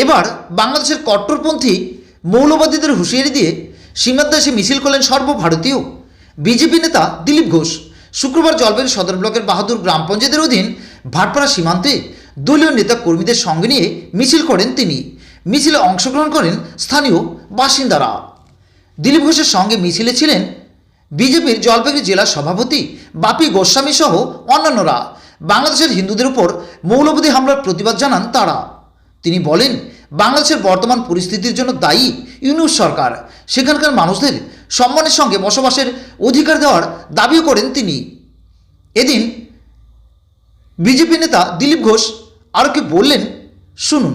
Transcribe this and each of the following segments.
এবার বাংলাদেশের কট্টরপন্থী মৌলবাদীদের হুঁশিয়ারি দিয়ে সীমান্তে মিছিল করলেন সর্বভারতীয় বিজেপি নেতা দিলীপ ঘোষ। শুক্রবার জলপাইগুড়ি সদর ব্লকের বাহাদুর গ্রাম পঞ্চায়েতের অধীন ভাটপাড়া সীমান্তে দলীয় নেতা কর্মীদের সঙ্গে নিয়ে মিছিল করেন তিনি। মিছিলে অংশগ্রহণ করেন স্থানীয় বাসিন্দারা। দিলীপ ঘোষের সঙ্গে মিছিলে ছিলেন বিজেপির জলপাইগুড়ি জেলা সভাপতি বাপি গোস্বামী সহ অন্যান্যরা। বাংলাদেশের হিন্দুদের উপর মৌলবাদী হামলার প্রতিবাদ জানান তারা। তিনি বলেন বাংলাদেশের বর্তমান পরিস্থিতির জন্য দায়ী ইউনুস সরকার। সেখানকার মানুষদের সম্মানের সঙ্গে বসবাসের অধিকার দেওয়ার দাবিও করেন তিনি। এদিন বিজেপি নেতা দিলীপ ঘোষ আরও কি বললেন শুনুন।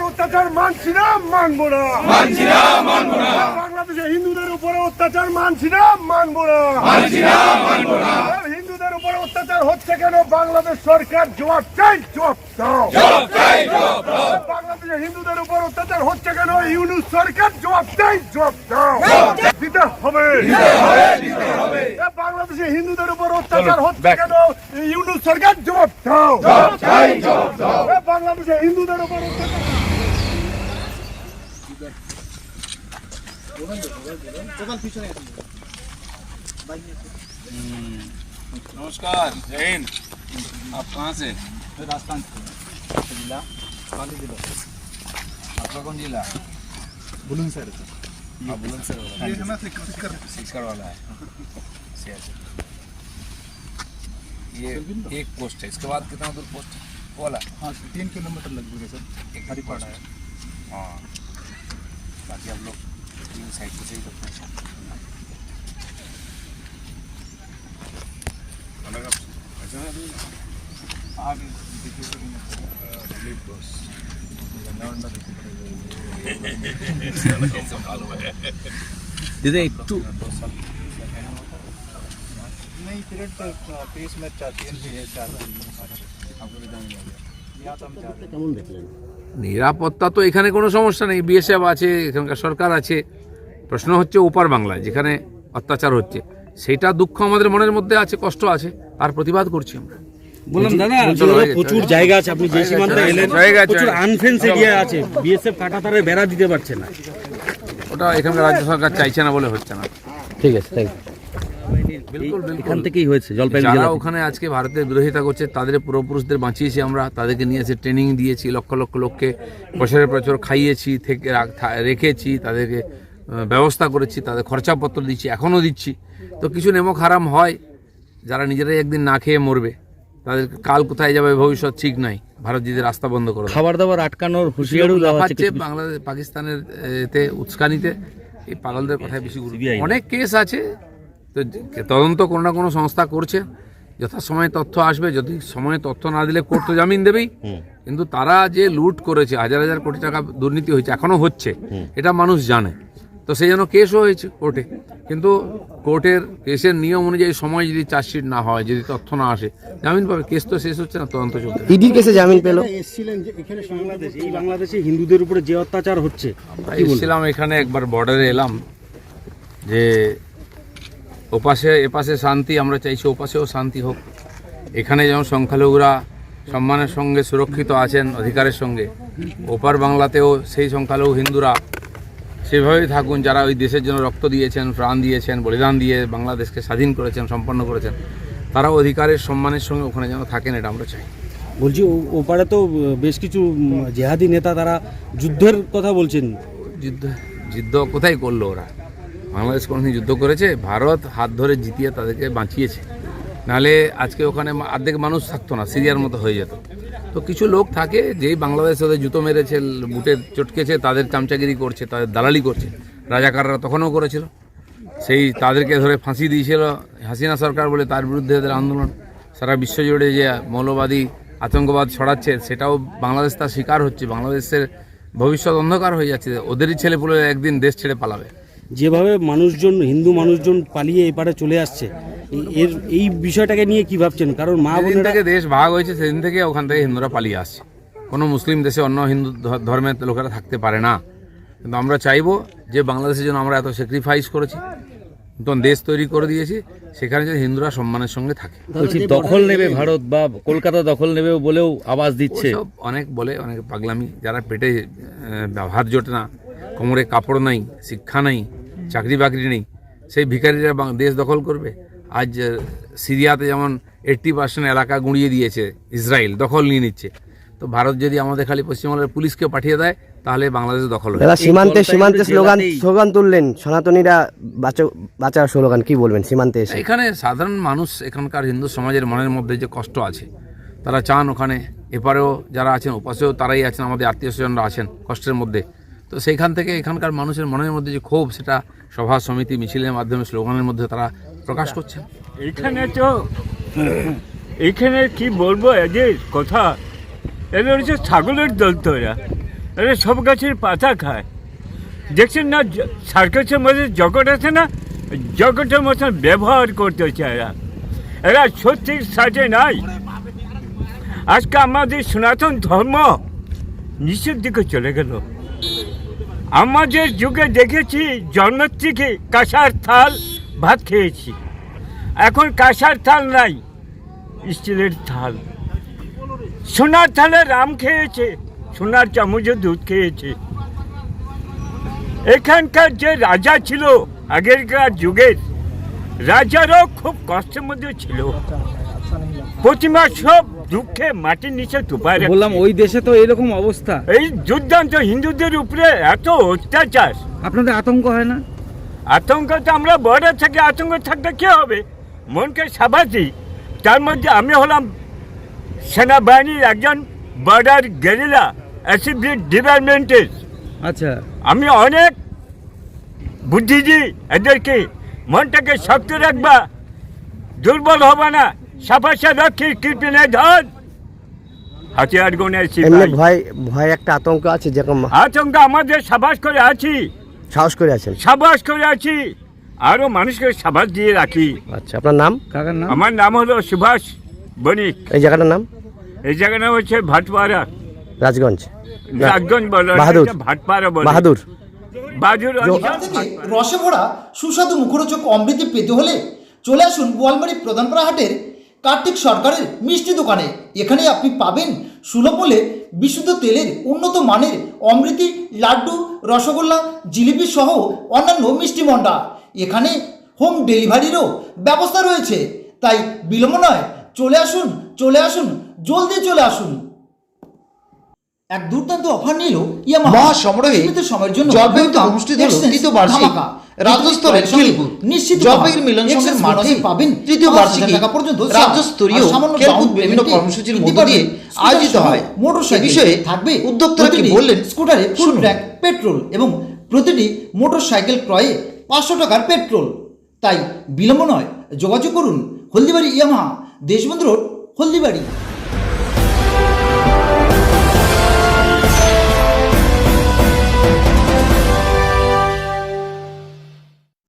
অত্যাচার মানছি না মানবো না। মানছি না মানবো না। বাংলাদেশে হিন্দুদের উপর অত্যাচার মানছি না মানবো না। মানছি না মানবো না। হিন্দুদের উপর অত্যাচার হচ্ছে কেন? বাংলাদেশ সরকার জবাব চাই জবাব দাও। জবাব চাই জবাব দাও। বাংলাদেশে হিন্দুদের উপর অত্যাচার হচ্ছে কেন? ইউনুস সরকার জবাব চাই জবাব দাও। দিতে হবে। দিতে হবে এ বাংলাদেশে হিন্দুদের উপর অত্যাচার হচ্ছে কেন? नमस्कार जय हिंद। आप कहाँ से? राजस्थान जिला? आपका कौन जिला बुलंदशहर हाँ बुलंदशहर वाला। सीकर वाला है। ये एक पोस्ट है। इसके बाद कितना दूर पोस्ट? है? वाला? हाँ तीन किलोमीटर लगभग है सर। एक हरिपाड़ा है। हाँ। बाकी हम लोग तीन साइड से ही करते हैं। अलग आप अच्छा आगे दिलीप बॉस दीदी तू नहीं पीरियड पर पेस मैच चाहती है चाहती है आपको जान लिया या तो हम चाहते हैं। নিরাপত্তা তো এখানে কোনো সমস্যা নেই। বিএসএফ আছে এখানকার সরকার আছে। প্রশ্ন হচ্ছে ওপার বাংলায় যেখানে অত্যাচার হচ্ছে। সেটা দুঃখ আমাদের মনের মধ্যে আছে কষ্ট আছে আর প্রতিবাদ করছি আমরা। বললাম দাদা প্রচুর জায়গা আছে আপনি যে সীমান্তে এলেন প্রচুর আনফেন্স এরিয়া আছে বিএসএফ কাটাতারে বেড়া দিতে পারছে না। ওটা এখানকার রাজ্য সরকার চাইছে না বলে হচ্ছে না। ঠিক আছে তাই বিলকুল এখান থেকেই হয়েছে জলপাইগুড়ি যারা ওখানে আজকে ভারতের বিরোধিতা করছে তাদের পূর্বপুরুষদের বাঁচিয়েছি আমরা তাদেরকে নিয়ে এসে ট্রেনিং দিয়েছি লক্ষ লক্ষ লোককে বছরের বছর খাইয়েছি থেকে রেখেছি তাদেরকে ব্যবস্থা করেছি তাদের খরচাপত্র দিচ্ছি এখনও দিচ্ছি। তো কিছু নেমক হারাম হয় যারা নিজেরাই একদিন না খেয়ে মরবে তাদের কাল কোথায় যাবে ভবিষ্যৎ ঠিক নাই ভারত যদি রাস্তা বন্ধ করে খাবার দাবার আটকানোর হুঁশিয়ারিও লাফাচ্ছে। বাংলাদেশ পাকিস্তানের এতে উস্কানিতে। এই পাগলদের কথায় বেশি অনেক কেস আছে তো তদন্ত কোনো না কোনো সংস্থা করছে। যথাসময়ে তথ্য আসবে যদি সময়ে তথ্য না দিলে কোর্ট তো জামিন দেবেই। কিন্তু তারা যে লুট করেছে হাজার হাজার কোটি টাকা দুর্নীতি হয়েছে এখনও হচ্ছে এটা মানুষ জানে। তো সেই জন্য কেসও হয়েছে কোর্টে। কিন্তু কোর্টের কেসের নিয়ম অনুযায়ী সময় যদি চার্জশিট না হয় যদি তথ্য না আসে জামিন পাবে। কেস তো শেষ হচ্ছে না তদন্ত চলছে। ইডির কেসে জামিন পেল। এসেছিলেন যে এখানে বাংলাদেশ এই বাংলাদেশে হিন্দুদের উপরে যে অত্যাচার হচ্ছে আমরা এসেছিলাম এখানে একবার বর্ডারে এলাম যে ওপাশে এপাশে শান্তি আমরা চাইছি ওপাশেও শান্তি হোক। এখানে যেমন সংখ্যালঘুরা সম্মানের সঙ্গে সুরক্ষিত আছেন অধিকারের সঙ্গে ওপার বাংলাতেও সেই সংখ্যালঘু হিন্দুরা সেভাবেই থাকুন যারা ওই দেশের জন্য রক্ত দিয়েছেন প্রাণ দিয়েছেন বলিদান দিয়ে বাংলাদেশকে স্বাধীন করেছেন সম্পন্ন করেছেন তারাও অধিকারের সম্মানের সঙ্গে ওখানে যেন থাকেন এটা আমরা চাই। বলছি ওপারে তো বেশ কিছু জেহাদি নেতা তারা যুদ্ধের কথা বলছেন। যুদ্ধ যুদ্ধ কোথায় করল ওরা? বাংলাদেশ কোনোদিন যুদ্ধ করেছে, ভারত হাত ধরে জিতিয়ে তাদেরকে বাঁচিয়েছে। নাহলে আজকে ওখানে অর্ধেক মানুষ থাকতো না, সিরিয়ার মতো হয়ে যেত। তো কিছু লোক থাকে যেই বাংলাদেশে ওদের জুতো মেরেছে, বুটে চটকেছে, তাদের চামচাগিরি করছে, তাদের দালালি করছে। রাজাকাররা তখনও করেছিল। সেই তাদেরকে ধরে ফাঁসি দিয়েছিল হাসিনা সরকার বলে তার বিরুদ্ধে এদের আন্দোলন। সারা বিশ্ব জুড়ে যে মৌলবাদী আতঙ্কবাদ ছড়াচ্ছে, সেটাও বাংলাদেশ তার শিকার হচ্ছে। বাংলাদেশের ভবিষ্যৎ অন্ধকার হয়ে যাচ্ছে। ওদেরই ছেলেপুলে একদিন দেশ ছেড়ে পালাবে। যেভাবে মানুষজন হিন্দু মানুষজন পালিয়ে এপারে চলে আসছে এর এই বিষয়টাকে নিয়ে কি ভাবছেন? কারণ মা যেদিন থেকে দেশ ভাগ হয়েছে সেদিন থেকে ওখান থেকে হিন্দুরা পালিয়ে আসছে। কোনো মুসলিম দেশে অন্য হিন্দু ধ- ধর্মের লোকেরা থাকতে পারে না। কিন্তু আমরা চাইব যে বাংলাদেশের জন্য আমরা এত স্যাক্রিফাইস করেছি নতুন দেশ তৈরি করে দিয়েছি সেখানে যে হিন্দুরা সম্মানের সঙ্গে থাকে। বলছি দখল নেবে ভারত বা কলকাতা দখল নেবে বলেও আওয়াজ দিচ্ছে। অনেক বলে অনেক পাগলামি যারা পেটে ভাত জোটে না কোমরে কাপড় নাই শিক্ষা নাই চাকরি বাকরি নেই। সেই ভিখারিরা বাং- দেশ দখল করবে। আজ সিরিয়াতে যেমন এইট্টি পার্সেন্ট এলাকা গুঁড়িয়ে দিয়েছে ইসরায়েল দখল নিয়ে নিচ্ছে। তো ভারত যদি আমাদের খালি পশ্চিমবঙ্গের পুলিশকে পাঠিয়ে দেয় তাহলে বাংলাদেশ দখল হয়ে দাদা সীমান্তে সীমান্তে স্লোগান স্লোগান তুললেন সনাতনীরা বাঁচো বাঁচার স্লোগান কি বলবেন সীমান্তে এসে? এখানে সাধারণ মানুষ এখানকার হিন্দু সমাজের মনের মধ্যে যে কষ্ট আছে তারা চান ওখানে এপারেও যারা আছেন ওপাশেও তারাই আছেন আমাদের আত্মীয় স্বজনরা আছেন কষ্টের মধ্যে। তো সেইখান থেকে এখানকার মানুষের মনের মধ্যে যে ক্ষোভ, সেটা সভা, সমিতি, মিছিলের মাধ্যমে, স্লোগানের মধ্যে তারা প্রকাশ করছেন। এখানে তো, এইখানে কি বলব, এদের কথা। এদের হচ্ছে ছাগলের দল তো এরা। এরা সব গাছের পাতা খায়। দেখছেন না সার্কাসের মধ্যে জগৎ আছে না? জগতের মতন ব্যবহার করতেছে এরা। এরা সত্যির সাজে নাই। আজকে আমাদের সনাতন ধর্ম নিচের দিকে চলে গেল। আমাদের যুগে দেখেছি জন্মের থেকে কাঁসার থাল, ভাত খেয়েছি। এখন কাঁসার থাল নাই, স্টিলের থাল। সোনার থালে রাম খেয়েছে, সোনার চামচে দুধ খেয়েছে। এখানকার যে রাজা ছিল আগেরকার যুগের, রাজারও খুব কষ্টের মধ্যে ছিল। প্রতিমা সব দুঃখে মাটির নিচে তুপায়। বললাম ওই দেশে তো এরকম অবস্থা। এই দুর্দান্ত হিন্দুদের উপরে এত অত্যাচার। আপনাদের আতঙ্ক হয় না? আতঙ্ক তো আমরা বর্ডার থেকে আতঙ্ক থাকতে কি হবে? মনকে সাবাসি। তার মধ্যে আমি হলাম সেনাবাহিনীর একজন বর্ডার গেরিলা অ্যাসিভিট ডিপার্টমেন্টের। আচ্ছা। আমি অনেক বুদ্ধি দিই এদেরকে মনটাকে শক্ত রাখবা। দুর্বল হবে না। হাতিয়ার এমনি ভয় ভয় একটা আতঙ্ক আছে যেরকম আতঙ্ক আমাদের সাবাস করে আছি। সাহস করে আছেন। সাবাস করে আছি। আরও মানুষকে সাবাস দিয়ে রাখি। আচ্ছা আপনার নাম? কাকার নাম? আমার নাম হলো সুভাষ বণিক। এই জায়গাটার নাম? এই জায়গাটা হচ্ছে ভাটপাড়া। রাজগঞ্জ। রাজগঞ্জ বলে বাহাদুর। ভাটপাড়া বলে। বাহাদুর। রসে ভরা সুস্বাদু মুখরোচক অমৃতি পেতে হলে চলে আসুন বোয়ালমারি প্রধানপাড়া হাটের কার্তিক সরকারের মিষ্টি দোকানে। এখানে আপনি পাবেন সুলভ মূল্যে বিশুদ্ধ তেলের উন্নত মানের অমৃতি লাড্ডু রসগোল্লা জিলিপি সহ অন্যান্য মিষ্টি মন্ডা। এখানে হোম ডেলিভারিরও ব্যবস্থা রয়েছে। তাই বিলম্ব নয় চলে আসুন চলে আসুন জলদি চলে আসুন। এক দুর্দান্ত অফার নিল ইয়ামাহা। সমারোহে সময়ের জন্য জলপাইগুড়িতে অনুষ্ঠিত হলো তৃতীয় বার্ষিক রাজ্যস্তরের খেলকুদ নিশ্চিত জলপাইগুড়ি মিলন সংঘের মাঠে পাবেন তৃতীয় বার্ষিক টাকা পর্যন্ত রাজ্যস্তরীয় খেলকুদ বিভিন্ন কর্মসূচির মধ্য দিয়ে আয়োজিত হয়। মোটরসাইকেল বিষয়ে থাকবে। উদ্যোক্তারা কি বললেন? স্কুটারে ফুল ট্যাঙ্ক পেট্রোল এবং প্রতিটি মোটরসাইকেল ক্রয়ে পাঁচশো টাকার পেট্রোল। তাই বিলম্ব নয় যোগাযোগ করুন। Haldibari Yamaha Deshbandhu road Haldibari.